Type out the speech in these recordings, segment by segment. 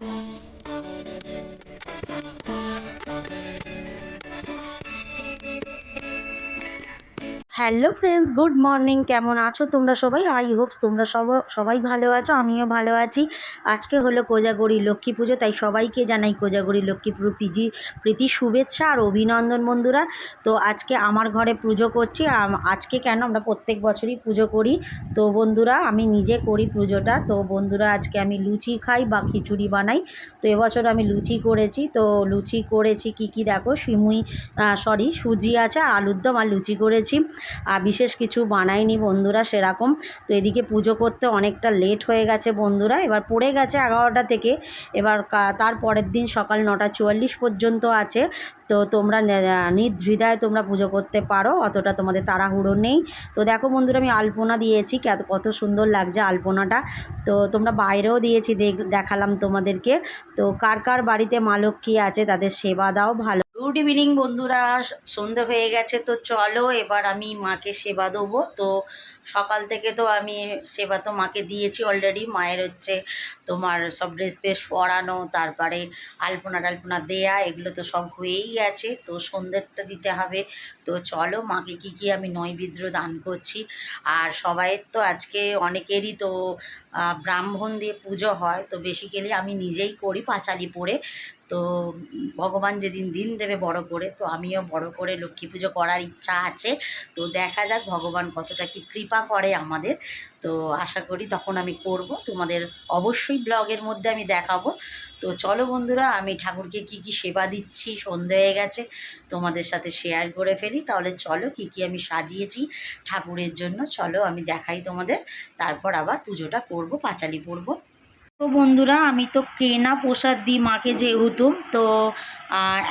Bye. Hello friends, good morning. কেমন আছো তোমরা সবাই? আই হোপস তোমরা সব, সবাই ভালো আছো, আমিও ভালো আছি। আজকে হলো কোজাগরি লক্ষ্মী পুজো, তাই সবাইকে জানাই কোজাগরি লক্ষ্মী পুরো পিজি, প্রীতি, শুভেচ্ছা আর অভিনন্দন বন্ধুরা। তো আজকে আমার ঘরে পুজো করছি। আজকে কেন আমরা প্রত্যেক বছরই পুজো করি? তো বন্ধুরা, আমি নিজে করি পুজোটা। তো বন্ধুরা, আজকে আমি লুচি খাই বা খিচুড়ি বানাই। তো এবছর আমি লুচি করেছি। তো লুচি করেছি কি কি দেখো? সিমুই সরি সুজি আছে আর আলুর দম আর লুচি করেছি। বিশেষ কিছু বানাইনি বন্ধুরা সেরকম। তো এদিকে পুজো করতে অনেকটা লেট হয়ে গেছে বন্ধুরা। এবার পড়ে গেছে এগারোটা থেকে। এবার তার পরের দিন সকাল নটা চুয়াল্লিশ পর্যন্ত আছে। তো তোমরা নির্দ্বিধায় তোমরা পুজো করতে পারো। অতটা তোমাদের তাড়াহুড়ো নেই। তো দেখো বন্ধুরা, আমি আলপনা দিয়েছি। কত কত সুন্দর লাগছে আলপনাটা। তো তোমরা বাইরেও দিয়েছি দেখ- দেখালাম তোমাদেরকে। তো কার কার বাড়িতে মা লক্ষ্মী আছে, তাদের সেবা দাও, ভালো গুড ইভিনিং বন্ধুরা। সন্ধে হয়ে গেছে তো চলো এবার আমি মাকে সেবা দেবো। তো সকাল থেকে তো আমি সেবা তো মাকে দিয়েছি অলরেডি মায়ের হচ্ছে তোমার সব ড্রেস ফ্রেস পরানো, তারপরে আলপনা টালপনা দেয়া, এগুলো তো সব হয়েই গেছে, তো সন্ধ্যেরটা দিতে হবে। তো চলো মাকে কি কি আমি নৈবেদ্য দান করছি। আর সবাইয়ের তো আজকে অনেকেরই তো ব্রাহ্মণ দিয়ে পুজো হয়, তো বেসিক্যালি আমি নিজেই করি পাঁচালি পরে। তো ভগবান যেদিন দিন দেবে বড় করে, তো আমিও বড় করে লক্ষ্মী পুজো করার ইচ্ছা আছে। তো দেখা যাক ভগবান কতটা কি কৃপা করে আমাদের। তো আশা করি তখন আমি করব। তোমাদের অবশ্যই ব্লগের মধ্যে আমি দেখাবো। তো চলো বন্ধুরা, আমি ঠাকুরকে কি কি সেবা দিচ্ছি, সন্ধে হয়ে গেছে, তোমাদের সাথে শেয়ার করে ফেলি। তাহলে চলো কি কি আমি সাজিয়েছি ঠাকুরের জন্য, চলো আমি দেখাই তোমাদের। তারপর আবার পুজোটা করব, পাঁচালি পরবো। তো বন্ধুরা, আমি তো কেনা প্রসাদ দিই মাকে যেহেতু, তো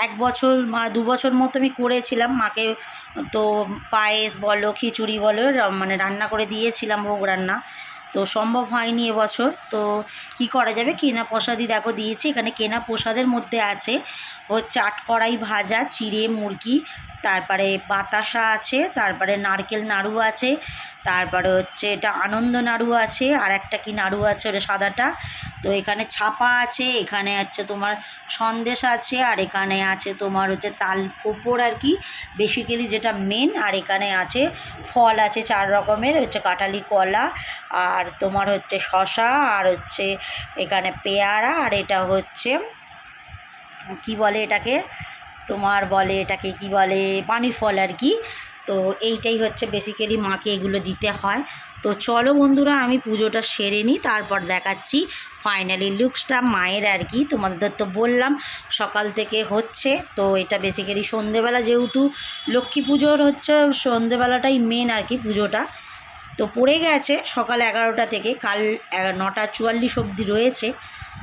এক বছর দু বছর মতো আমি করেছিলাম মাকে, তো পায়েস বলো, খিচুড়ি বলো মানে রান্না করে দিয়েছিলাম ভোগ রান্না, তো সম্ভব হয়নি এবছর তো কি করা যাবে? কেনা প্রসাদই দেখো দিয়েছি, এখানে কেনা প্রসাদের মধ্যে আছে হচ্ছে আটকড়াই ভাজা, চিড়ে, মুরগি তারপরে বাতাসা আছে, তারপরে নারকেল নাড়ু আছে, তারপরে হচ্ছে এটা আনন্দ নাড়ু আছে, আর একটা কি নাড়ু আছে ওটা সাদাটা। তো এখানে ছাপা আছে, এখানে হচ্ছে তোমার সন্দেশ আছে, আর এখানে আছে তোমার হচ্ছে তাল কোপর আর কি। বেসিক্যালি যেটা মেন আর এখানে আছে ফল আছে চার রকমের, হচ্ছে কাঁঠালি, কলা, আর তোমার হচ্ছে শশা আর হচ্ছে এখানে পেয়ারা, আর এটা হচ্ছে, কি বলে এটাকে? তোমার বলে, এটাকে কি বলে, পানি ফল আর কি। তো এইটাই হচ্ছে বেসিক্যালি মাকে এগুলো দিতে হয়। তো চলো বন্ধুরা, আমি পুজোটা সেরে নিই, তারপর দেখাচ্ছি ফাইনালি লুকসটা মায়ের আর কি। তোমাদের তো বললাম, সকাল থেকে হচ্ছে, তো এটা বেসিক্যালি সন্ধেবেলা যেহেতু লক্ষ্মী পুজোর হচ্ছে, সন্ধেবেলাটাই মেন আর কি পুজোটা। তো পড়ে গেছে সকাল এগারোটা থেকে, কাল নটা চুয়াল্লিশ অবধি রয়েছে।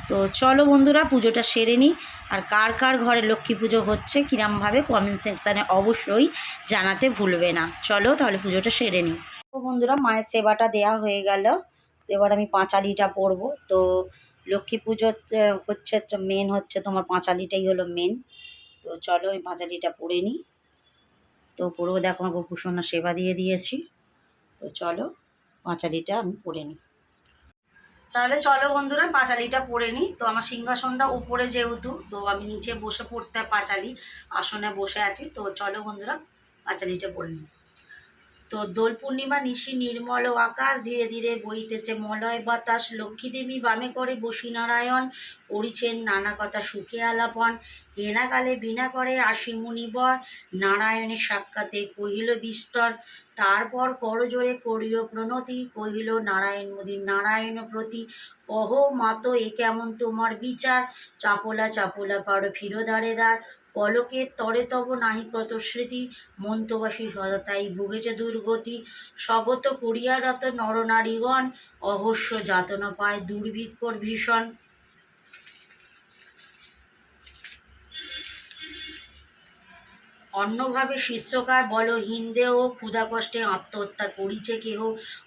তো চলো বন্ধুরা, পুজোটা সেরে নিই। আর কার কার ঘরে লক্ষ্মী পুজো হচ্ছে কিরমভাবে কমেন্ট সেকশানে অবশ্যই জানাতে ভুলবে না। চলো তাহলে পুজোটা সেরে নিই। তো বন্ধুরা, মায়ের সেবাটা দেয়া হয়ে গেল। এবার আমি পাঁচালিটা পরবো। তো লক্ষ্মী পুজো হচ্ছে মেন হচ্ছে তোমার পাঁচালিটাই হলো মেন তো চলো আমি পাঁচালিটা পরে নিই। তো পরেও দেখো আমার গোপুসোনা সেবা দিয়ে দিয়েছি। তো চলো পাঁচালিটা আমি পরে নিই। তাহলে চলো বন্ধুরা, পাঁচালিটা পরে নিই। তো আমার সিংহাসনটা উপরে যেহেতু, তো আমি নিচে বসে পড়তে পাঁচালি, আসনে বসে আছি। তো চলো বন্ধুরা, পাঁচালিটা পরে নিই। তো দোল পূর্ণিমা নিশি নির্মল আকাশ ধীরে ধীরে বইতেছে, মলয় বাতাস লক্ষ্মী দেবী বামে করে বসি নারায়ণ করিছেন নানা কথা সুখে আলাপন। হেনাকালে বিনা করে আসি মুনিবর, নারায়ণের সাক্ষাতে কহিল বিস্তর, তারপর করজোরে করিও প্রণতি, কহিল নারায়ণ মোদী নারায়ণ প্রতি। কহ মাত এ কেমন তোমার বিচার। চাপলা চাপলা, পারো ফিরোদারে দাঁড় পলকের তরে তব নাহি কত স্মৃতি। মন্তবাসী সদাতাই ভুগেছে দুর্গতি। স্বগত করিয়ারত নরনারীগণ অবশ্য যাতনা পায় দুর্ভিক্ষর ভীষণ। অন্যভাবে শিষ্যকার বল হিন্দেও ক্ষুধা কষ্টে আত্মহত্যা করিছে কেহ।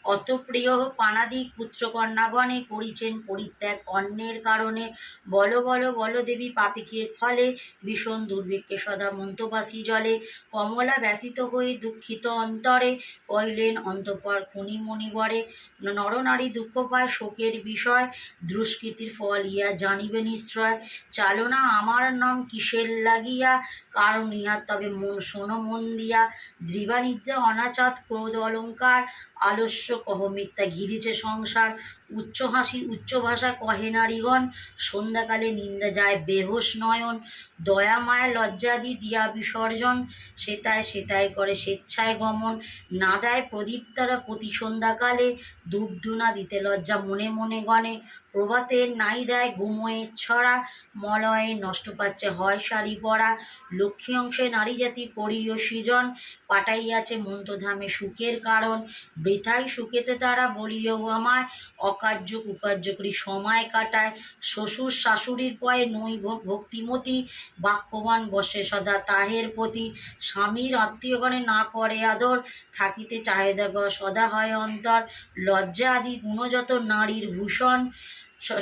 অতপ্রিয় পানাদি পুত্রকন্যাগণে করিছেন পরিত্যাগ। অন্যের কারণে বল বল বল দেবী পাপিকের ফলে ভীষণ দুর্ভিক্ষে সদা মন্তবাসী জলে। কমলা ব্যতীত হয়ে দুঃখিত অন্তরে কইলেন অন্তপর খুনি মণিবরে। নরনারী দুঃখ পায়, শোকের বিষয়, দুষ্কৃতির ফল ইয়া জানিবে নিশ্চয়। চালনা আমার নাম কিসের লাগিয়া কারণ ইহা তবে মন শোনো মন দিয়া। দ্রিবানিজ্জা অনাচাত, ক্রোধ অলঙ্কার আলস্য কহ মিথ্যা ঘিরেছে সংসার। উচ্চ হাসি, উচ্চ ভাষা কহে নারীগণ, সন্ধ্যাকালে নিন্দা যায় বেহোশ নয়ন। দয়া, মায়া লজ্জাদি দিয়া বিসর্জন। সেতায় সেতায় করে স্বেচ্ছায় গমন। না দেয় প্রদীপ তারা প্রতি সন্ধ্যাকালে। দুর্দুনা দিতে লজ্জা মনে মনে গণে। প্রভাতের নাই দেয় গুমোয়ের ছড়া, মলয়ে নষ্ট পাচ্ছে হয় শাড়ি পরা। লক্ষ্মী অংশে নারী জাতি করিও সৃজন, পাঠাইয়াছে মন্ত্রধামে সুখের কারণ। বৃথাই সুখেতে তারা বলিও আমায় অকার্য কুকার্য করি, সময় কাটায়। শ্বশুর শাশুড়ির পয়ে নই ভক্তিমতী বাক্যবান বসে সদা তাহের প্রতি। স্বামীর আত্মীয়গণে না করে আদর, থাকিতে চাহিদা সদা হয় অন্তর। লজ্জা আদি গুণযত নারীর ভূষণ।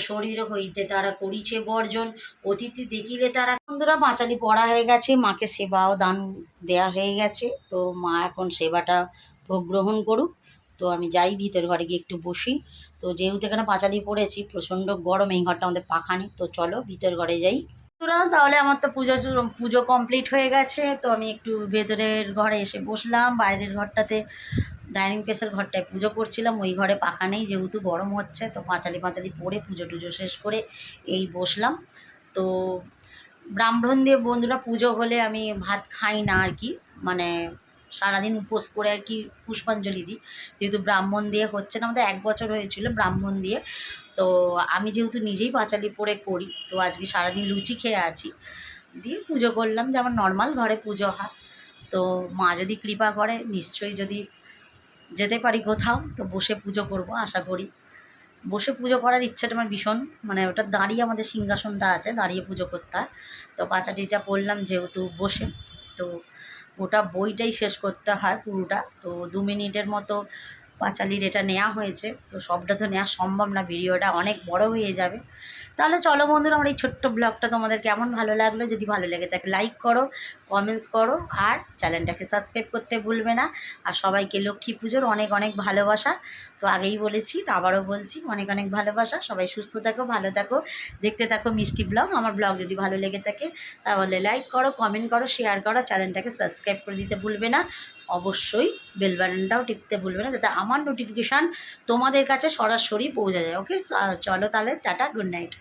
শরীর হইতে তারা করিছে বর্জন। অতিথি দেখিলে তারা, বন্ধুরা, পাঁচালি পড়া হয়ে গেছে, মাকে সেবাও দান দেয়া হয়ে গেছে। তো মা এখন সেবাটা ভোগ গ্রহণ করুক। তো আমি যাই ভিতর ঘরে গিয়ে একটু বসি। তো যেহেতু এখানে পাঁচালি পড়েছি, প্রচণ্ড গরম, এই ঘরটা আমাদের পাখানি তো চলো ভিতর ঘরে যাই। বন্ধুরা, তাহলে আমার তো পুজো পুজো কমপ্লিট হয়ে গেছে। তো আমি একটু ভেতরের ঘরে এসে বসলাম। বাইরের ঘরটাতে ডাইনিং প্লেসের ঘরটায় পুজো করছিলাম। ওই ঘরে পাখা নেই, যেহেতু গরম হচ্ছে, তো পাঁচালি পাঁচালি পরে পুজো টুজো শেষ করে এই বসলাম। তো ব্রাহ্মণ দিয়ে বন্ধুরা পুজো হলে আমি ভাত খাই না আর কি মানে সারাদিন উপোস করে আর কি পুষ্পাঞ্জলি দিই। যেহেতু ব্রাহ্মণ দিয়ে হচ্ছে না, আমাদের এক বছর হয়েছিল ব্রাহ্মণ দিয়ে। তো আমি যেহেতু নিজেই পাঁচালি পরে করি, তো আজকে সারাদিন লুচি খেয়ে আছি। দিয়ে পুজো করলাম যেমন নর্মাল ঘরে পুজো হয়। তো মা যদি কৃপা করে, নিশ্চয়ই যদি যেতে পারি কোথাও, তো বসে পুজো করব, আশা করি। বসে পুজো করার ইচ্ছাটা আমার ভীষণ মানে ওটা দাঁড়িয়ে আমাদের সিংহাসনটা আছে, দাঁড়িয়ে পুজো করতে হয়। তো পাঁচাটিটা পড়লাম যেহেতু বসে, তো ওটা বইটাই শেষ করতে হয় পুরোটা। তো দু মিনিটের মতো পাঁচালির এটা নেওয়া হয়েছে, তো সবটা তো নেওয়া সম্ভব না, ভিডিওটা অনেক বড় হয়ে যাবে। তাহলে চলো বন্ধুরা, আমার এই ছোট্ট ব্লগটা তোমাদের কেমন ভালো লাগল? যদি ভালো লেগে থাকে লাইক করো কমেন্টস করো, আর চ্যানেলটাকে সাবস্ক্রাইব করতে ভুলবে না। আর সবাইকে লক্ষ্মী পুজোর অনেক অনেক ভালোবাসা। তো আগেই বলেছি, তো আবারও বলছি, অনেক অনেক ভালোবাসা। সবাই সুস্থ থাকো, ভালো থাকো, দেখতে থাকো মিষ্টি ব্লগ। আমার ব্লগ যদি ভালো লেগে থাকে, তাহলে লাইক করো কমেন্ট করো শেয়ার করো, চ্যানেলটাকে সাবস্ক্রাইব করে দিতে ভুলবে না। অবশ্যই বেল বাটনটাও টিপতে ভুলবে না, যাতে আমার নোটিফিকেশান তোমাদের কাছে সরাসরি পৌঁছে যায় ওকে চলো তাহলে, টাটা গুড নাইট